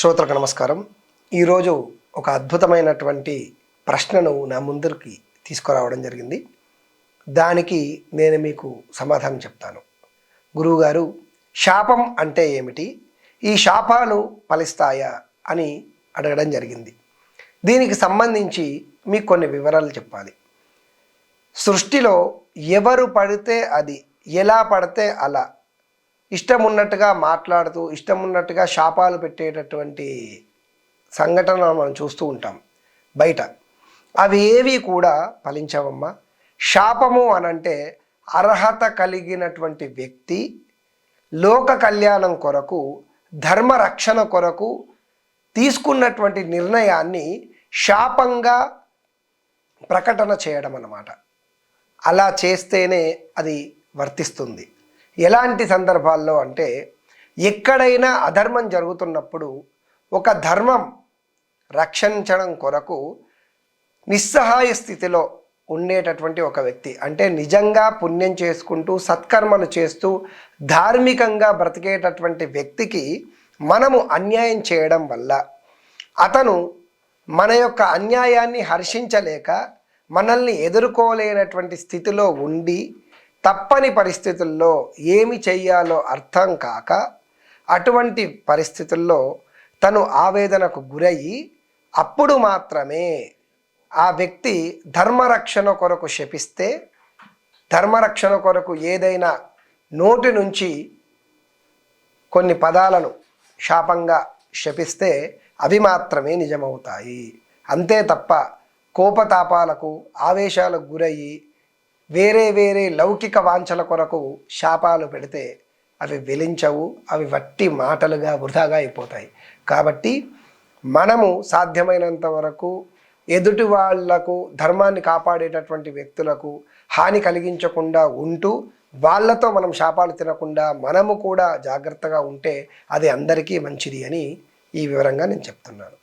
శ్రోతలకు నమస్కారం. ఈరోజు ఒక అద్భుతమైనటువంటి ప్రశ్నను నా ముందరికి తీసుకురావడం జరిగింది. దానికి నేను మీకు సమాధానం చెప్తాను. గురువుగారు శాపం అంటే ఏమిటి? ఈ శాపాలు ఫలిస్తాయా అని అడగడం జరిగింది. దీనికి సంబంధించి మీకు కొన్ని వివరాలు చెప్పాలి. సృష్టిలో ఎవరు పడితే అది ఎలా పడితే అలా ఇష్టం ఉన్నట్టుగా మాట్లాడుతూ ఇష్టం ఉన్నట్టుగా శాపాలు పెట్టేటటువంటి సంఘటనలు మనం చూస్తూ ఉంటాం బయట. అవి ఏవి కూడా ఫలించవమ్మా. శాపము అనంటే అర్హత కలిగినటువంటి వ్యక్తి లోక కళ్యాణం కొరకు ధర్మ రక్షణ కొరకు తీసుకున్నటువంటి నిర్ణయాన్ని శాపంగా ప్రకటన చేయడం అన్నమాట అలా చేస్తేనే అది వర్తిస్తుంది. ఎలాంటి సందర్భాల్లో అంటే ఎక్కడైనా అధర్మం జరుగుతున్నప్పుడు ఒక ధర్మం రక్షించడం కొరకు నిస్సహాయ స్థితిలో ఉండేటటువంటి ఒక వ్యక్తి. అంటే నిజంగా పుణ్యం చేసుకుంటూ సత్కర్మలు చేస్తూ ధార్మికంగా బ్రతికేటటువంటి వ్యక్తికి మనము అన్యాయం చేయడం వల్ల అతను మన యొక్క అన్యాయాన్ని హర్షించలేక మనల్ని ఎదుర్కోలేనటువంటి స్థితిలో ఉండి తప్పని పరిస్థితుల్లో ఏమి చెయ్యాలో అర్థం కాక అటువంటి పరిస్థితుల్లో తను ఆవేదనకు గురయ్యి అప్పుడు మాత్రమే ఆ వ్యక్తి ధర్మరక్షణ కొరకు శపిస్తే ధర్మరక్షణ కొరకు ఏదైనా నోటి నుంచి కొన్ని పదాలను శాపంగా శపిస్తే అవి మాత్రమే నిజమవుతాయి. అంతే తప్ప కోపతాపాలకు ఆవేశాలకు గురయ్యి వేరే వేరే లౌకిక వాంఛల కొరకు శాపాలు పెడితే అవి వెలించవు అవి వట్టి మాటలుగా వృధాగా అయిపోతాయి. కాబట్టి మనము సాధ్యమైనంత వరకు ఎదుటి వాళ్ళకు ధర్మాన్ని కాపాడేటటువంటి వ్యక్తులకు హాని కలిగించకుండా ఉంటూ వాళ్ళతో మనం శాపాలు తినకుండా మనము కూడా జాగ్రత్తగా ఉంటే అది అందరికీ మంచిది అని ఈ వివరంగా నేను చెప్తున్నాను.